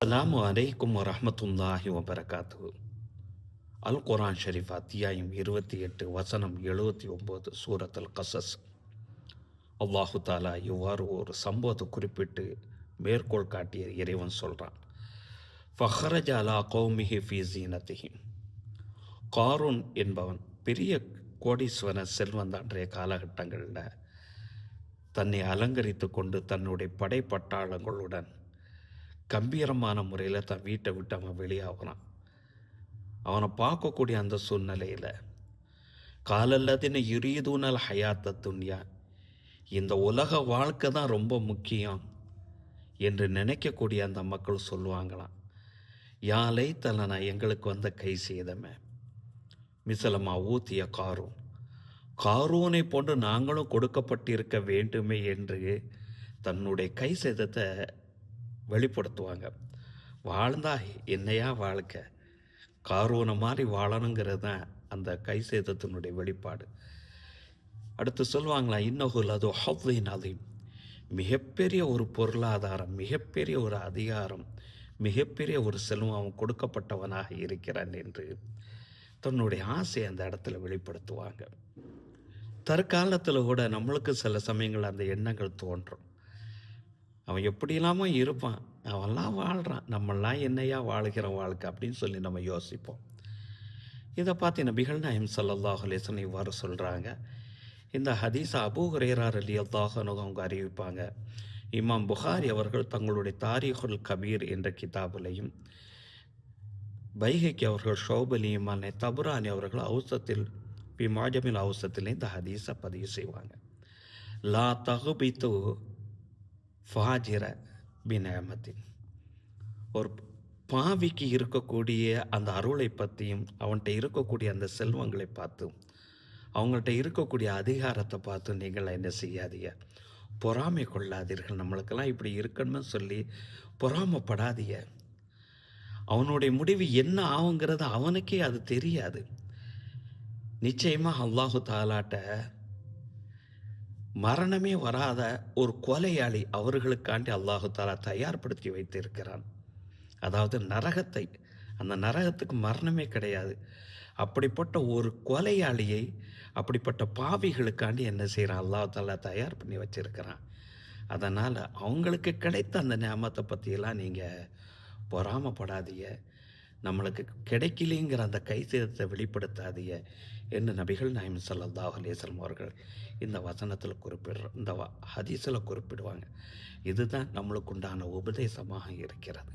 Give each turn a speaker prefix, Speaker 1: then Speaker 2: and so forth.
Speaker 1: Alarm அலைக்கும் வரஹ்மத்துல்லாஹி வபரகாத்து அல் குரான் ஷரீஃப் அத்தியாயம் இருபத்தி எட்டு வசனம் எழுபத்தி ஒம்பது அல் கசஸ் அல்லாஹு தாலா இவ்வாறு ஒரு சம்பவத்தை குறிப்பிட்டு மேற்கோள் காட்டிய இறைவன் சொல்கிறான் ஃபஹரஜ அலா கௌமிஹி ஃபி காரூன் என்பவன் பெரிய கோடீஸ்வரன் செல்வந்த அன்றைய காலகட்டங்களில் தன்னை அலங்கரித்து கொண்டு தன்னுடைய படைப்பட்டாளங்களுடன் கம்பீரமான முறையில் தன் வீட்டை விட்டு அவன் வெளியாகிறான். அவனை பார்க்கக்கூடிய அந்த சூழ்நிலையில் காலல்லதின யுரீதுனல் ஹயாத்த துன்யா இந்த உலக வாழ்க்கை தான் ரொம்ப முக்கியம் என்று நினைக்கக்கூடிய அந்த மக்கள் சொல்லுவாங்களாம். யாலை தலனா எங்களுக்கு வந்த கை செய்தமே. மிசலமா ஊத்திய காரும் காரூனை போன்று நாங்களும் கொடுக்கப்பட்டிருக்க வேண்டுமே என்று தன்னுடைய கை சேதத்தை வெளிப்படுத்துவாங்க. வாழ்ந்தா என்னையா வாழ்க்கை? காரோனை மாதிரி வாழணுங்கிறது தான் அந்த கை சேதத்தினுடைய வெளிப்பாடு. அடுத்து சொல்லுவாங்களா இன்னகுல் அது ஹவ்வின் அதையும் மிகப்பெரிய ஒரு பொருளாதாரம் மிகப்பெரிய ஒரு அதிகாரம் மிகப்பெரிய ஒரு செல்வம் அவன் கொடுக்கப்பட்டவனாக இருக்கிறான் என்று தன்னுடைய ஆசையை அந்த இடத்துல வெளிப்படுத்துவாங்க. தற்காலத்தில் கூட நம்மளுக்கு சில சமயங்கள் அந்த எண்ணங்கள் தோன்றும். அவன் எப்படிலாமோ இருப்பான். அவன்லாம் வாழ்கிறான் நம்மளாம் என்னையா வாழ்கிற வாழ்க்கை அப்படின்னு சொல்லி நம்ம யோசிப்போம். இதை பார்த்து நபிகள் நாயம் சல்லாஹ் அலேசன் இவ்வாறு சொல்கிறாங்க இந்த ஹதீஸ் அபூ ஹுரேரார் அலி அல்லாஹனுக்கு அவங்க அறிவிப்பாங்க. இமாம் புகாரி அவர்கள் தங்களுடைய தாரிஹுல் கபீர் என்ற கிதாபிலையும் பைகைக்கு அவர்கள் ஷோபலியுமான தபுரானி அவர்கள் அவுசத்தில் பி மாஜமில் அவுசத்தில் இந்த ஹதீஸை பதிவு செய்வாங்க. லா தகுபித்து ஃபாஜிர பினமத்தின் ஒரு பாவிக்கு இருக்கக்கூடிய அந்த அருளை பற்றியும் அவன்கிட்ட இருக்கக்கூடிய அந்த செல்வங்களை பார்த்தும் அவங்கள்ட்ட இருக்கக்கூடிய அதிகாரத்தை பார்த்து நீங்கள் என்ன செய்யாதீங்க? பொறாமை கொள்ளாதீர்கள். நம்மளுக்கெல்லாம் இப்படி இருக்கணும்னு சொல்லி பொறாமப்படாதீங்க. அவனுடைய முடிவு என்ன ஆகுங்கிறது அவனுக்கே அது தெரியாது. நிச்சயமாக அல்லாஹு தாலாட்ட மரணமே வராத ஒரு கொலையாளி அவர்களுக்காண்டி அல்லாஹு தாலா தயார்படுத்தி வைத்திருக்கிறான். அதாவது நரகத்தை அந்த நரகத்துக்கு மரணமே கிடையாது. அப்படிப்பட்ட ஒரு கொலையாளியை அப்படிப்பட்ட பாவிகளுக்காண்டி என்ன செய்கிறான் அல்லாஹு தாலா தயார் பண்ணி வச்சிருக்கிறான். அதனால் அவங்களுக்கு கிடைத்த அந்த ஞாபகத்தை பற்றியெல்லாம் நீங்கள் பொறாமப்படாதீங்க. நம்மளுக்கு கிடைக்கலேங்கிற அந்த கை சேதத்தை வெளிப்படுத்தாதீங்க என்று நபிகள் நாயம் சல்லாஹ் அலேசலம் அவர்கள் இந்த வசனத்தில் குறிப்பிடுற இந்த ஹதீஸில் குறிப்பிடுவாங்க. இதுதான் நம்மளுக்கு உண்டான உபதேசமாக இருக்கிறது.